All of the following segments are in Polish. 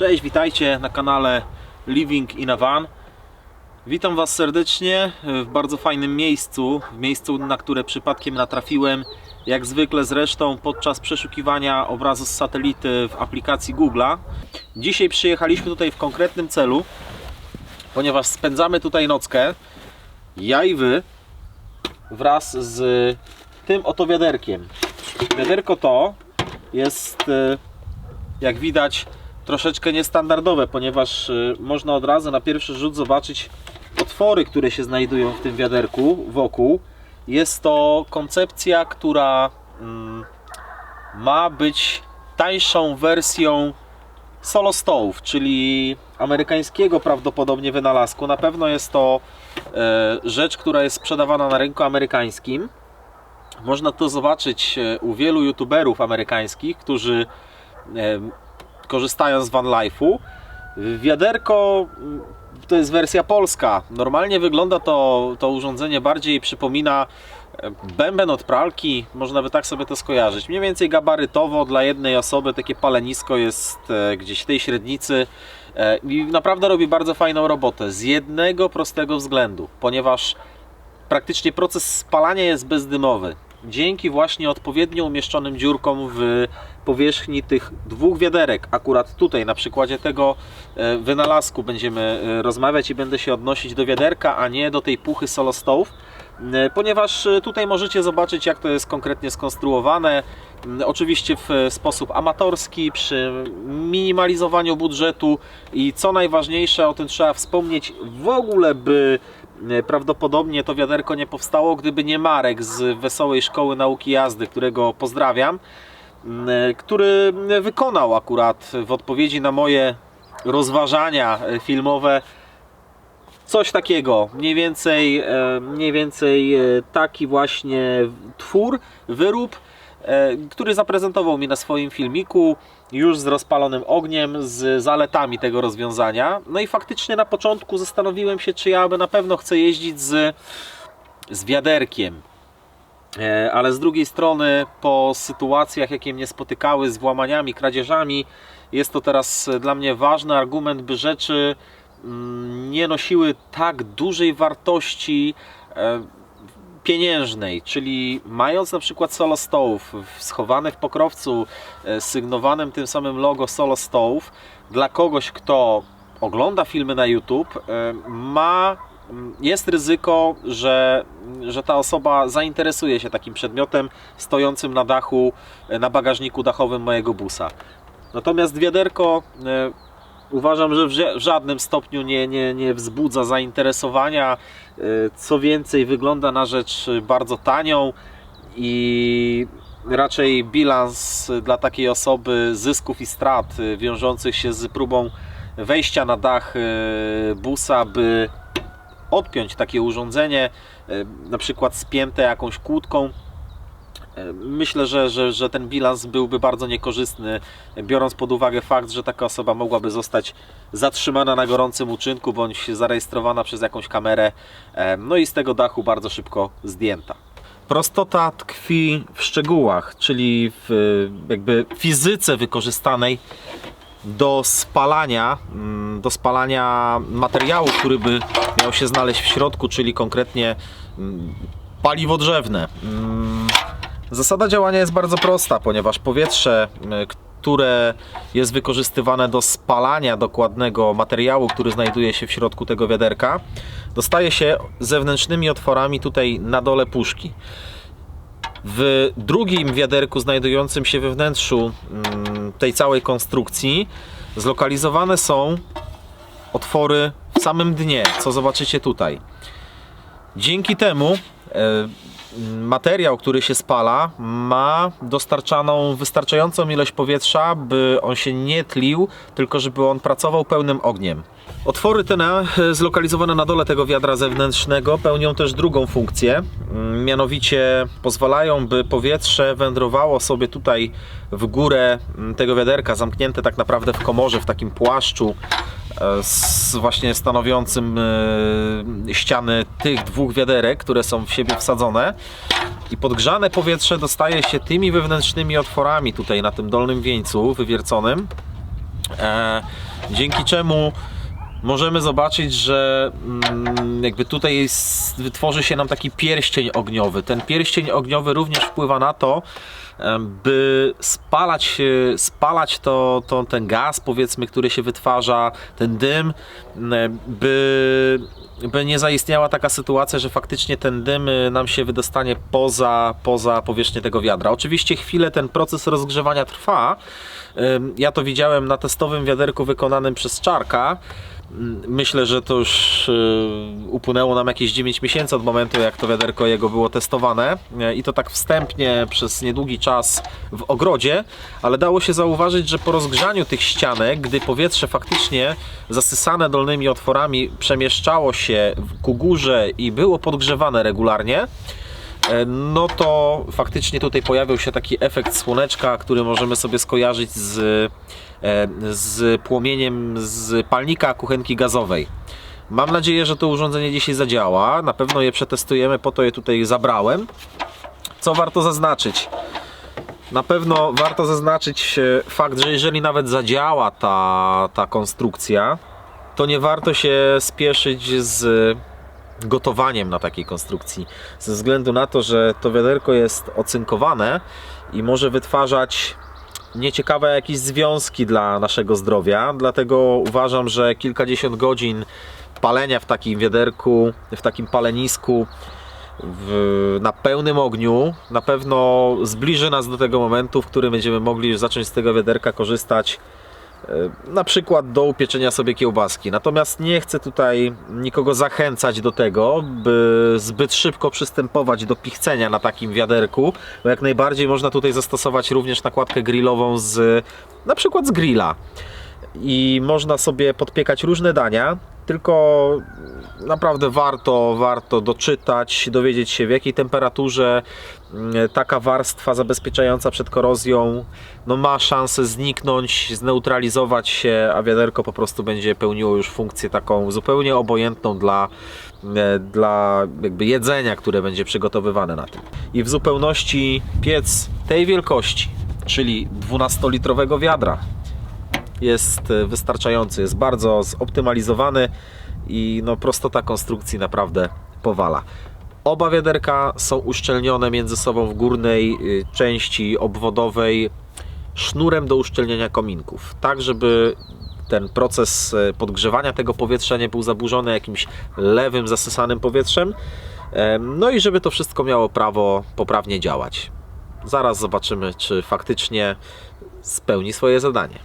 Cześć, witajcie na kanale Living in a Van. Witam Was serdecznie w bardzo fajnym miejscu, w miejscu, na które przypadkiem natrafiłem, jak zwykle zresztą podczas przeszukiwania obrazu z satelity w aplikacji Google'a. Dzisiaj przyjechaliśmy tutaj w konkretnym celu, ponieważ spędzamy tutaj nockę, ja i Wy, wraz z tym oto wiaderkiem. Wiaderko to jest, e, jak widać, troszeczkę niestandardowe, ponieważ y, można od razu na pierwszy rzut zobaczyć otwory, które się znajdują w tym wiaderku wokół. Jest to koncepcja, która mm, ma być tańszą wersją solo stołów, czyli amerykańskiego prawdopodobnie wynalazku. Na pewno jest to e, rzecz, która jest sprzedawana na rynku amerykańskim. Można to zobaczyć e, u wielu youtuberów amerykańskich, którzy e, korzystają z van life'u. Wiaderko mm, to jest wersja polska. Normalnie wygląda to, to urządzenie bardziej przypomina e, bęben od pralki, można by tak sobie to skojarzyć. Mniej więcej gabarytowo dla jednej osoby takie palenisko jest e, gdzieś w tej średnicy e, i naprawdę robi bardzo fajną robotę z jednego prostego względu, ponieważ praktycznie proces spalania jest bezdymowy. Dzięki właśnie odpowiednio umieszczonym dziurkom w powierzchni tych dwóch wiaderek, akurat tutaj na przykładzie tego e, wynalazku będziemy e, rozmawiać i będę się odnosić do wiaderka, a nie do tej puchy solo stove, e, ponieważ tutaj możecie zobaczyć jak to jest konkretnie skonstruowane. Oczywiście w sposób amatorski, przy minimalizowaniu budżetu i co najważniejsze, o tym trzeba wspomnieć, w ogóle by Prawdopodobnie to wiaderko nie powstało, gdyby nie Marek z Wesołej Szkoły Nauki Jazdy, którego pozdrawiam, e, który wykonał akurat w odpowiedzi na moje rozważania e, filmowe coś takiego. Mniej więcej, e, mniej więcej e, taki właśnie twór, wyrób, e, który zaprezentował mi na swoim filmiku już z rozpalonym ogniem, z zaletami tego rozwiązania. No i faktycznie na początku zastanowiłem się, czy ja na pewno chcę jeździć z, z wiaderkiem. E, Ale z drugiej strony, po sytuacjach, jakie mnie spotykały z włamaniami, kradzieżami, jest to teraz dla mnie ważny argument, by rzeczy mm, nie nosiły tak dużej wartości e, pieniężnej, czyli mając na przykład solo stołów schowane w pokrowcu, e, sygnowanym tym samym logo solo stołów, dla kogoś, kto ogląda filmy na YouTube, e, ma mm, jest ryzyko, że, że ta osoba zainteresuje się takim przedmiotem stojącym na dachu, e, na bagażniku dachowym mojego busa. Natomiast wiaderko uważam, że w ża- w żadnym stopniu nie, nie, nie wzbudza zainteresowania. E, Co więcej, wygląda na rzecz bardzo tanią i raczej bilans dla takiej osoby zysków i strat e, wiążących się z próbą wejścia na dach e, busa, by odpiąć takie urządzenie, na przykład spięte jakąś kłódką, Myślę, że, że, że ten bilans byłby bardzo niekorzystny, biorąc pod uwagę fakt, że taka osoba mogłaby zostać zatrzymana na gorącym uczynku bądź zarejestrowana przez jakąś kamerę, e, no i z tego dachu bardzo szybko zdjęta. Prostota tkwi w szczegółach, czyli w jakby fizyce wykorzystanej do spalania, mm, do spalania materiału, który by miał się znaleźć w środku, czyli konkretnie mm, paliwo drzewne. Zasada działania jest bardzo prosta, ponieważ powietrze, które jest wykorzystywane do spalania dokładnego materiału, który znajduje się w środku tego wiaderka, dostaje się zewnętrznymi otworami tutaj na dole puszki. W drugim wiaderku znajdującym się we wnętrzu tej całej konstrukcji zlokalizowane są otwory w samym dnie, co zobaczycie tutaj. Dzięki temu e, materiał, który się spala, ma dostarczaną wystarczającą ilość powietrza, by on się nie tlił, tylko żeby on pracował pełnym ogniem. Otwory te na- zlokalizowane na dole tego wiadra zewnętrznego pełnią też drugą funkcję, mm, mianowicie pozwalają, by powietrze wędrowało sobie tutaj w górę mm, tego wiaderka, zamknięte tak naprawdę w komorze, w takim płaszczu, z właśnie stanowiącym e, ściany tych dwóch wiaderek, które są w siebie wsadzone i podgrzane powietrze dostaje się tymi wewnętrznymi otworami tutaj na tym dolnym wieńcu wywierconym. E, dzięki czemu możemy zobaczyć, że mm, jakby tutaj wytworzy się nam taki pierścień ogniowy. Ten pierścień ogniowy również wpływa na to, by spalać, e, spalać to, to, ten gaz, powiedzmy, który się wytwarza, ten dym, by, by nie zaistniała taka sytuacja, że faktycznie ten dym y, nam się wydostanie poza, poza powierzchnię tego wiadra. Oczywiście chwilę ten proces rozgrzewania trwa. Ja to widziałem na testowym wiaderku wykonanym przez Czarka. Myślę, że to już y, upłynęło nam jakieś 9 miesięcy od momentu, jak to wiaderko jego było testowane. Y, I to tak wstępnie przez niedługi czas w ogrodzie, ale dało się zauważyć, że po rozgrzaniu tych ścianek, gdy powietrze faktycznie zasysane dolnymi otworami przemieszczało się ku górze i było podgrzewane regularnie, e, no to faktycznie tutaj pojawił się taki efekt słoneczka, który możemy sobie skojarzyć z, e, z płomieniem z palnika kuchenki gazowej. Mam nadzieję, że to urządzenie dzisiaj zadziała. Na pewno je przetestujemy, po to je tutaj zabrałem. Co warto zaznaczyć? Na pewno warto zaznaczyć e, fakt, że jeżeli nawet zadziała ta, ta konstrukcja, to nie warto się spieszyć z gotowaniem na takiej konstrukcji. Ze względu na to, że to wiaderko jest ocynkowane i może wytwarzać nieciekawe jakieś związki dla naszego zdrowia. Dlatego uważam, że kilkadziesiąt godzin palenia w takim wiaderku, w takim palenisku w, na pełnym ogniu na pewno zbliży nas do tego momentu, w którym będziemy mogli zacząć z tego wiaderka korzystać na przykład do upieczenia sobie kiełbaski. Natomiast nie chcę tutaj nikogo zachęcać do tego, by zbyt szybko przystępować do pichcenia na takim wiaderku, bo jak najbardziej można tutaj zastosować również nakładkę grillową z na przykład z grilla i można sobie podpiekać różne dania, tylko naprawdę warto, warto doczytać, dowiedzieć się w jakiej temperaturze mm, taka warstwa zabezpieczająca przed korozją no ma szansę zniknąć, zneutralizować się, a wiaderko po prostu będzie pełniło już funkcję taką zupełnie obojętną dla, e, dla jakby jedzenia, które będzie przygotowywane na tym. I w zupełności piec tej wielkości, czyli 12-litrowego wiadra, jest e, wystarczający, jest bardzo zoptymalizowany i no prostota konstrukcji naprawdę powala. Oba wiaderka są uszczelnione między sobą w górnej y, części obwodowej sznurem do uszczelniania kominków, tak żeby ten proces e, podgrzewania tego powietrza nie był zaburzony jakimś lewym, zasysanym powietrzem. Em, No i żeby to wszystko miało prawo poprawnie działać. Zaraz zobaczymy, czy faktycznie spełni swoje zadanie.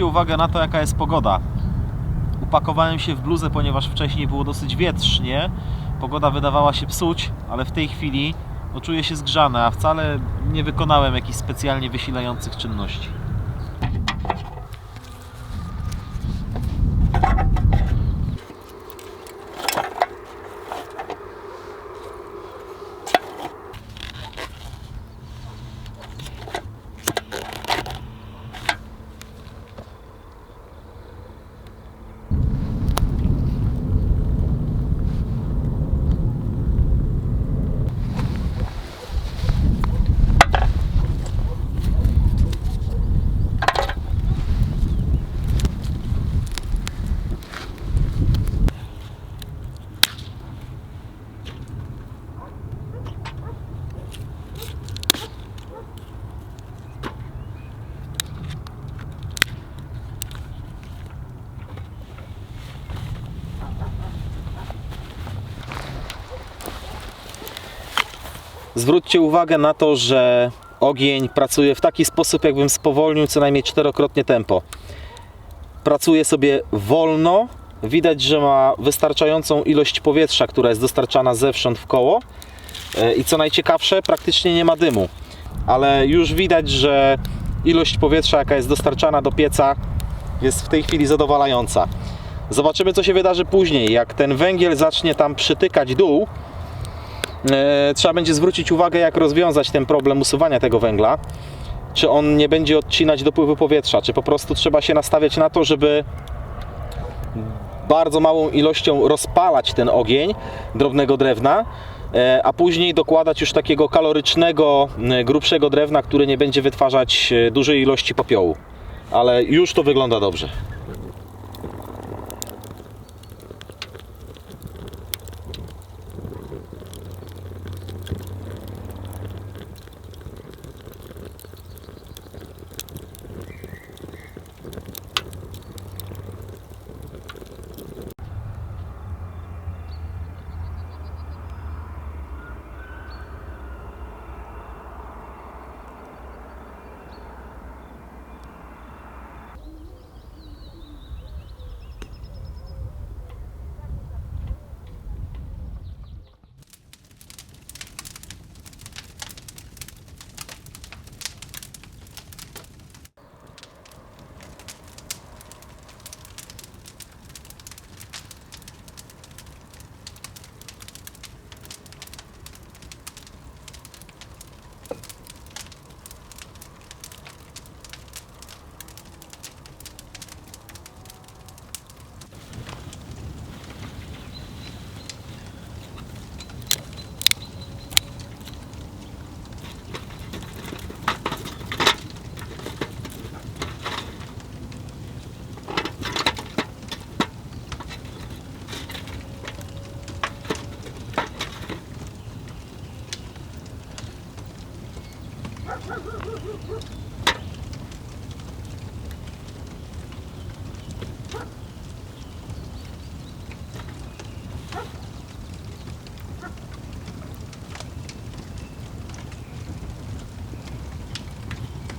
Zwróćcie uwagę na to, jaka jest pogoda. Upakowałem się w bluzę, ponieważ wcześniej było dosyć wietrznie. Pogoda wydawała się psuć, ale w tej chwili no, czuję się zgrzany, a wcale nie wykonałem jakichś specjalnie wysilających czynności. Zwróćcie uwagę na to, że ogień pracuje w taki sposób, jakbym spowolnił co najmniej czterokrotnie tempo. Pracuje sobie wolno, widać, że ma wystarczającą ilość powietrza, która jest dostarczana zewsząd w koło. E, I co najciekawsze, praktycznie nie ma dymu, ale już widać, że ilość powietrza, jaka jest dostarczana do pieca, jest w tej chwili zadowalająca. Zobaczymy, co się wydarzy później. Jak ten węgiel zacznie tam przytykać dół, trzeba będzie zwrócić uwagę, jak rozwiązać ten problem usuwania tego węgla. Czy on nie będzie odcinać dopływu powietrza, czy po prostu trzeba się nastawiać na to, żeby bardzo małą ilością rozpalać ten ogień drobnego drewna, e, a później dokładać już takiego kalorycznego, e, grubszego drewna, który nie będzie wytwarzać e, dużej ilości popiołu. Ale już to wygląda dobrze.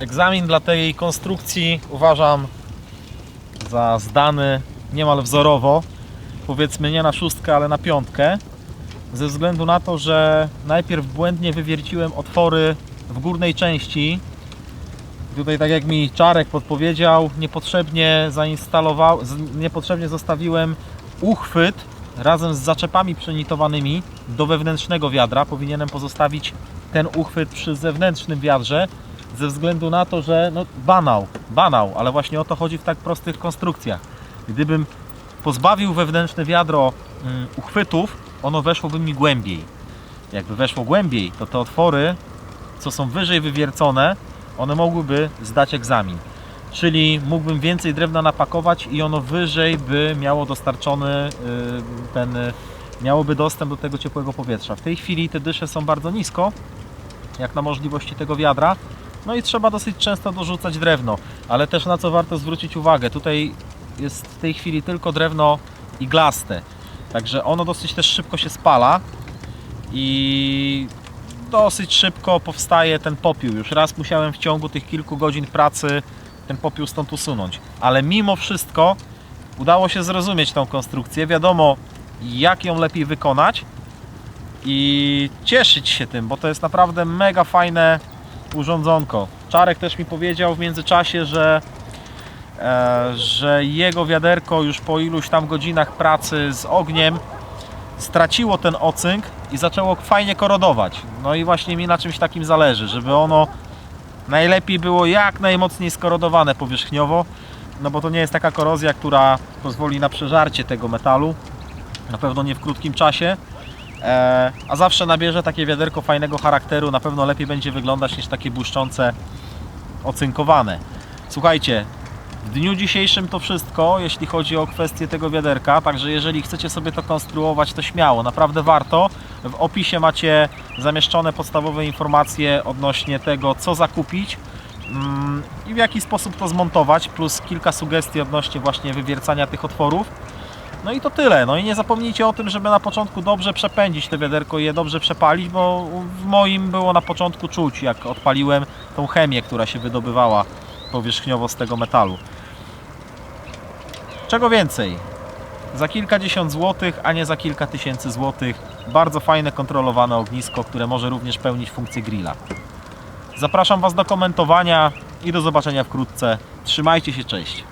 Egzamin dla tej konstrukcji uważam za zdany niemal wzorowo. Powiedzmy nie na szóstkę, ale na piątkę. Ze względu na to, że najpierw błędnie wywierciłem otwory w górnej części. Tutaj, tak jak mi Czarek podpowiedział, niepotrzebnie zainstalował, niepotrzebnie zostawiłem uchwyt razem z zaczepami przenitowanymi do wewnętrznego wiadra. Powinienem pozostawić ten uchwyt przy zewnętrznym wiadrze, ze względu na to, że no, banał, banał, ale właśnie o to chodzi w tak prostych konstrukcjach. Gdybym pozbawił wewnętrzne wiadro mm, uchwytów, ono weszłoby mi głębiej. Jakby weszło głębiej, to te otwory, co są wyżej wywiercone, one mogłyby zdać egzamin. Czyli mógłbym więcej drewna napakować i ono wyżej by miało dostarczony y, ten, miałoby dostęp do tego ciepłego powietrza. W tej chwili te dysze są bardzo nisko, jak na możliwości tego wiadra. No i trzeba dosyć często dorzucać drewno, ale też na co warto zwrócić uwagę, tutaj jest w tej chwili tylko drewno iglaste, także ono dosyć też szybko się spala i dosyć szybko powstaje ten popiół. Już raz musiałem w ciągu tych kilku godzin pracy ten popiół stąd usunąć, ale mimo wszystko udało się zrozumieć tą konstrukcję, wiadomo jak ją lepiej wykonać i cieszyć się tym, bo to jest naprawdę mega fajne urządzonko. Czarek też mi powiedział w międzyczasie, że, e, że jego wiaderko już po iluś tam godzinach pracy z ogniem straciło ten ocynk i zaczęło fajnie korodować. No i właśnie mi na czymś takim zależy, żeby ono najlepiej było jak najmocniej skorodowane powierzchniowo, no bo to nie jest taka korozja, która pozwoli na przeżarcie tego metalu, na pewno nie w krótkim czasie, a zawsze nabierze takie wiaderko fajnego charakteru, na pewno lepiej będzie wyglądać niż takie błyszczące, ocynkowane. Słuchajcie, w dniu dzisiejszym to wszystko, jeśli chodzi o kwestię tego wiaderka, także jeżeli chcecie sobie to konstruować, to śmiało, naprawdę warto. W opisie macie zamieszczone podstawowe informacje odnośnie tego, co zakupić mm, i w jaki sposób to zmontować, plus kilka sugestii odnośnie właśnie wywiercania tych otworów. No i to tyle. No i nie zapomnijcie o tym, żeby na początku dobrze przepędzić te wiaderko i je dobrze przepalić, bo w moim było na początku czuć, jak odpaliłem tą chemię, która się wydobywała powierzchniowo z tego metalu. Czego więcej? Za kilkadziesiąt złotych, a nie za kilka tysięcy złotych. Bardzo fajne, kontrolowane ognisko, które może również pełnić funkcję grilla. Zapraszam Was do komentowania i do zobaczenia wkrótce. Trzymajcie się, cześć.